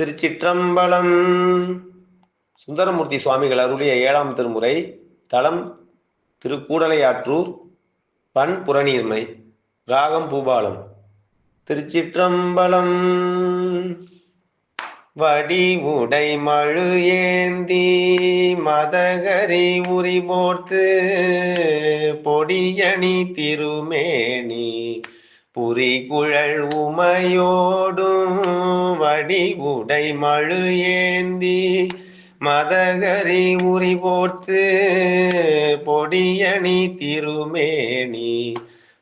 திருச்சிற்றம்பலம். சுந்தரமூர்த்தி சுவாமிகள் அருளிய ஏழாம் திருமுறை தலம் திருக்கூடலையாற்றூர் பண் புறநீர்மை ராகம் பூபாலம். திருச்சிற்றம்பலம். வடிவுடை மழு ஏந்தி மதகரி உரி போட்டு பொடியணி திருமேனி புரிகுழல் உமையோடும் வடிவுடை மழு ஏந்தி மதகரி உரி போர்த்து பொடியணி திருமேனி.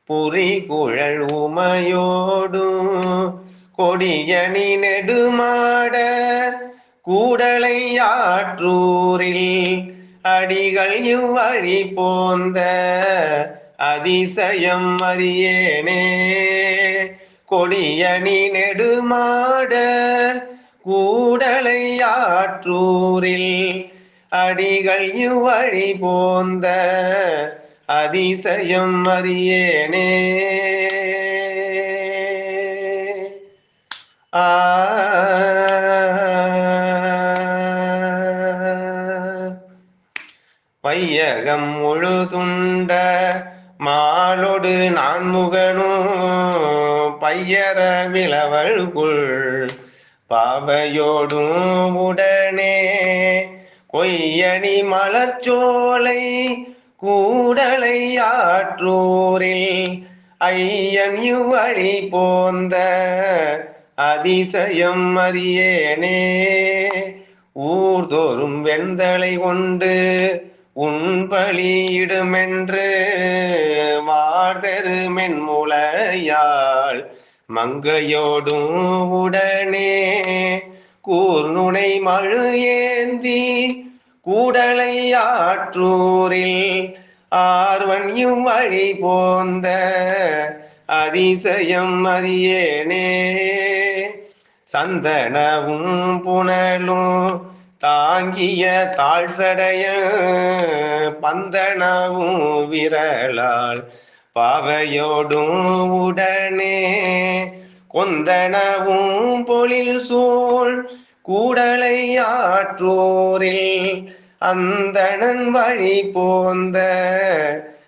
புரிகுழல் உமையோடும் கொடியணி நெடுமாட கூடலை ஆற்றூரில் அடிகள் இவ்வழி போந்த அதிசயம் அறியேனே. கொடியணி நெடுமாட கூடலை ஆற்றூரில் அடிகள் இவ்வழி போந்த அதிசயம் அறியேனே. ஆ. வையகம் முழுதுண்ட மாலொடு நான்முகனும் பையர விளவழ்குள் பாவையோடும் உடனே கொய்யணி மலர்ச்சோலை கூடலை ஆற்றூரில் ஐயன் இவ்வழி போந்த அதிசயம் அறியேனே. ஊர்தோறும் வெண்தலை கொண்டு உண்பலியிடுமென்று மார்தரு முளையாள் மங்கையோடும் உடனே கூர்நுனை மழு ஏந்தி கூடலை ஆற்றூரில் ஆர்வன்யும் வழி போந்த அதிசயம் அறியேனே. சந்தனவும் புனலும் தாங்கிய தாழ்சடைய பந்தனவும் விரலால் பாவையோடும் உடனே கொந்தனவும் பொழில் சூழ் கூடலை ஆற்றோரில் அந்தணன் வழி போந்த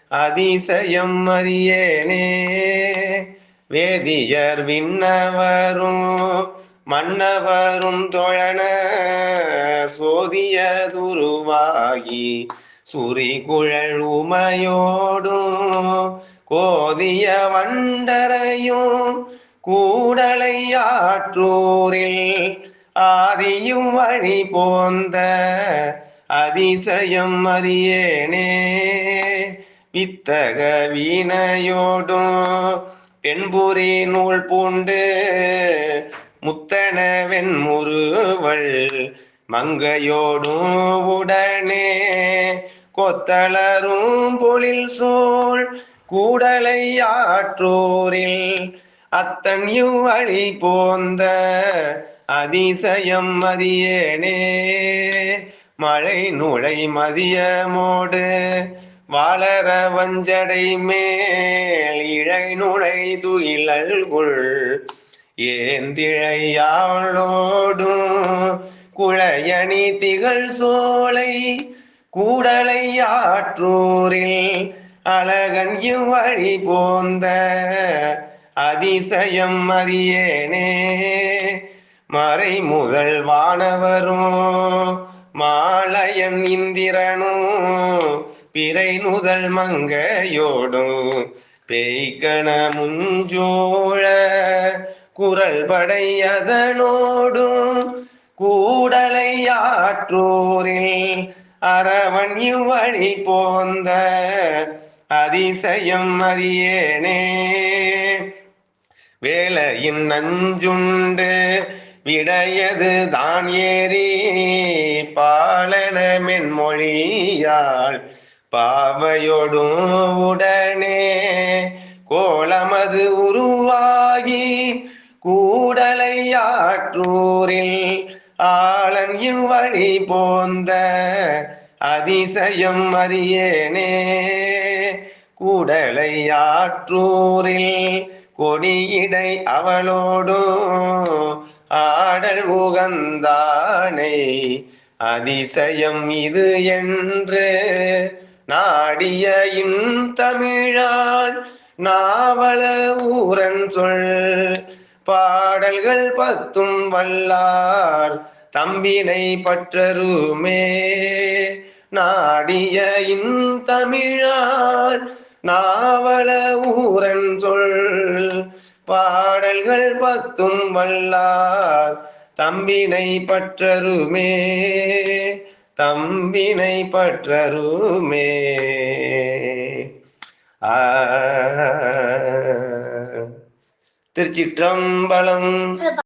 அதிசயம் அறியேனே. வேதியர் விண்ணவரும் மன்னவரும் தொழன சுரி குழல் உமையோடும் கோதிய வண்டரையும் கூடலை ஆற்றூரில் ஆதியும் வழி போந்த அதிசயம் அறியேனே. வித்தக வீணையோடும் பெண்புரி நூல் பூண்டு முத்தனவென் முருவள் மங்கையோடும் உடனே கொத்தளரும் பொழில் சூழ் கூடலை ஆற்றோரில் அத்தன் இவ்வழி போந்த அதிசயம் மதியனே. மழை நுழை மதியமோடு வாழற வஞ்சடை மேல் இழை நுழை துயிலல்குள் ஏந்திழையாளோடும் குழையணி திகழ் சோலை கூடலை ஆற்றூரில் அழகன் இவ்வழி போந்த அதிசயம் அறியேனே மறை முதல் வானவரும் மாலையன் இந்திரனும் பிறை முதல் மங்கையோடும் பேய்கண முஞ்சோழ குரல் படையதனோடும் கூடலை ஆற்றோரில் அரவன் இவ்வழி போந்த அதிசயம் அறியேனே. வேலையின் நஞ்சுண்டு விடையது தான் ஏறி பாலன மென்மொழியாள் பாவையொடும் உடனே ஆற்றூரில் ஆளன் இவ்வழி போந்த அதிசயம் அறியேனே. கூடலை ஆற்றூரில் கொடியிடை அவளோடு ஆடல் பாடல் உகந்தானை. அதிசயம் இது என்று நாடிய இன் தமிழான் நாவல ஊரன் சொல். பாடல்கள் பத்தும் வல்லார் தம்பினை பற்றருமே. நாடிய இன்தமிழால் நாவல ஊரன் சொல். பாடல்கள் பத்தும் வல்லார் தம்பினை பற்றருமே. தம்பினை பற்றருமே. ஆ. திருச்சிற்றம்பலம்.